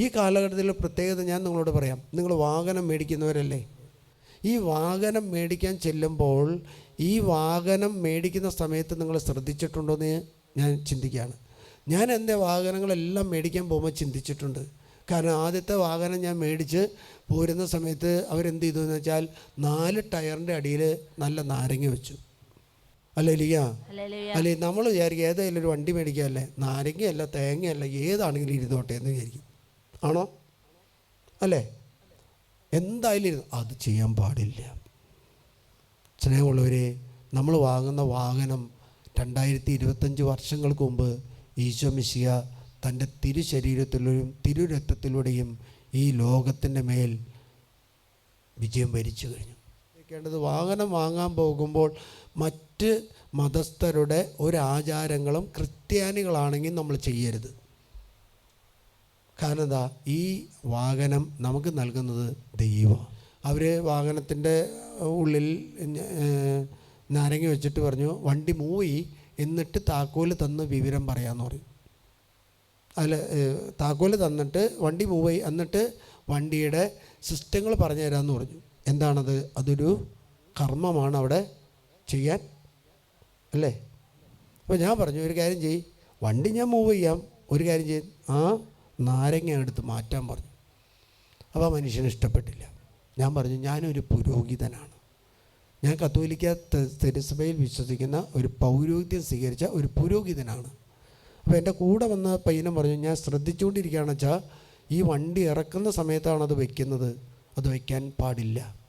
ഈ കാലഘട്ടത്തിൽ പ്രത്യേകത ഞാൻ നിങ്ങളോട് പറയാം. നിങ്ങൾ വാഹനം മേടിക്കുന്നവരല്ലേ? ഈ വാഹനം മേടിക്കാൻ ചെല്ലുമ്പോൾ ഈ വാഹനം മേടിക്കുന്ന സമയത്ത് നിങ്ങൾ ശ്രദ്ധിച്ചിട്ടുണ്ടോ എന്ന് ഞാൻ ചിന്തിക്കുകയാണ്. ഞാൻ എന്റെ വാഹനങ്ങളെല്ലാം മേടിക്കാൻ പോകുമ്പോൾ ചിന്തിച്ചിട്ടുണ്ട്. കാരണം ആദ്യത്തെ വാഹനം ഞാൻ മേടിച്ച് പോരുന്ന സമയത്ത് അവരെന്ത് ചെയ്തു എന്ന് വെച്ചാൽ നാല് ടയറിന്റെ അടിയിൽ നല്ല നാരങ്ങ വെച്ചു. അല്ലേ ലിയ അല്ലെ നമ്മൾ വിചാരിക്കും ഏതെങ്കിലും ഒരു വണ്ടി മേടിക്കാമല്ലേ നാരങ്ങയല്ല തേങ്ങയല്ല ഏതാണെങ്കിലും ഇരുന്നോട്ടെ എന്ന് വിചാരിക്കും. ആണോ? അല്ലേ? എന്തായാലും അത് ചെയ്യാൻ പാടില്ല. സ്നേഹമുള്ളവരെ നമ്മൾ വാങ്ങുന്ന വാഹനം രണ്ടായിരത്തി ഇരുപത്തഞ്ച് വർഷങ്ങൾക്ക് മുമ്പ് ഈശോ മിശിയ തന്റെ തിരുശരീരത്തിലൂടെയും തിരുരക്തത്തിലൂടെയും ഈ ലോകത്തിന്റെ മേൽ വിജയം ഭരിച്ചു കഴിഞ്ഞു. കേണ്ടത് വാഹനം വാങ്ങാൻ പോകുമ്പോൾ മറ്റ് മതസ്ഥരുടെ ഒരാചാരങ്ങളും ക്രിസ്ത്യാനികളാണെങ്കിൽ നമ്മൾ ചെയ്യരുത്. കാരണം എന്താ ഈ വാഹനം നമുക്ക് നൽകുന്നത് ദൈവം. അവർ വാഹനത്തിന്റെ ഉള്ളിൽ നാരങ്ങി വെച്ചിട്ട് പറഞ്ഞു വണ്ടി മൂവി എന്നിട്ട് താക്കോൽ തന്ന് വിവരം പറയാമെന്ന് പറയും. അല്ല താക്കോൽ തന്നിട്ട് വണ്ടി മൂവ് എന്നിട്ട് വണ്ടിയുടെ സിസ്റ്റങ്ങൾ പറഞ്ഞു തരാമെന്ന് പറഞ്ഞു. എന്താണത്? അതൊരു കർമ്മമാണ് അവിടെ ചെയ്യാൻ അല്ലേ? അപ്പോൾ ഞാൻ പറഞ്ഞു ഒരു കാര്യം ചെയ്യ്. വണ്ടി ഞാൻ മൂവ് ചെയ്യാം. ഒരു കാര്യം ചെയ്യും. ആ നാരങ്ങ എടുത്ത് മാറ്റാൻ പറഞ്ഞു. അപ്പോൾ ആ മനുഷ്യന് ഇഷ്ടപ്പെട്ടില്ല. ഞാൻ പറഞ്ഞു ഞാനൊരു പുരോഹിതനാണ്. ഞാൻ കത്തോലിക്ക തെരുസഭയിൽ വിശ്വസിക്കുന്ന ഒരു പൗരോഹിത്യം സ്വീകരിച്ച ഒരു പുരോഹിതനാണ്. അപ്പോൾ എന്റെ കൂടെ വന്ന പയ്യനും പറഞ്ഞു ഞാൻ ശ്രദ്ധിച്ചുകൊണ്ടിരിക്കുകയാണെന്ന് വെച്ചാൽ ഈ വണ്ടി ഇറക്കുന്ന സമയത്താണ് അത് വയ്ക്കുന്നത് അത് വയ്ക്കാൻ പാടില്ല.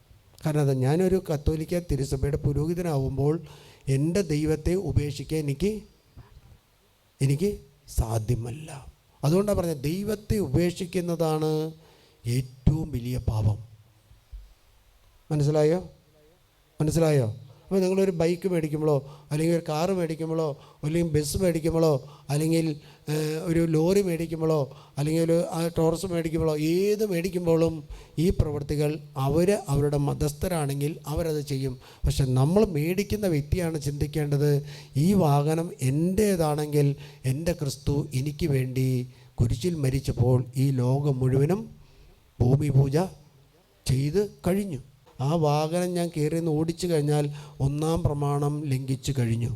കാരണം അത് ഞാനൊരു കത്തോലിക്ക തിരുസഭയുടെ പുരോഹിതനാവുമ്പോൾ എന്റെ ദൈവത്തെ ഉപേക്ഷിക്കാൻ എനിക്ക് എനിക്ക് സാധ്യമല്ല. അതുകൊണ്ടാണ് പറഞ്ഞത് ദൈവത്തെ ഉപേക്ഷിക്കുന്നതാണ് ഏറ്റവും വലിയ പാപം. മനസ്സിലായോ? മനസ്സിലായോ? അപ്പോൾ നിങ്ങളൊരു ബൈക്ക് മേടിക്കുമ്പോഴോ അല്ലെങ്കിൽ ഒരു കാറ് മേടിക്കുമ്പോഴോ അല്ലെങ്കിൽ ബസ് മേടിക്കുമ്പോഴോ അല്ലെങ്കിൽ ഒരു ലോറി മേടിക്കുമ്പോഴോ അല്ലെങ്കിൽ ഒരു ടോറസ് മേടിക്കുമ്പോഴോ ഏത് മേടിക്കുമ്പോഴും ഈ പ്രവൃത്തികൾ അവർ അവരുടെ മതസ്ഥരാണെങ്കിൽ അവരത് ചെയ്യും. പക്ഷെ നമ്മൾ മേടിക്കുന്ന വ്യക്തിയാണ് ചിന്തിക്കേണ്ടത് ഈ വാഹനം എന്റേതാണെങ്കിൽ എന്റെ ക്രിസ്തു എനിക്ക് വേണ്ടി കുരിശിൽ മരിച്ചപ്പോൾ ഈ ലോകം മുഴുവനും ഭൂമി പൂജ ചെയ്ത് കഴിഞ്ഞു. ആ വാഹനം ഞാൻ കയറി നിന്ന് ഓടിച്ചു കഴിഞ്ഞാൽ ഒന്നാം പ്രമാണം ലംഘിച്ചു കഴിഞ്ഞു.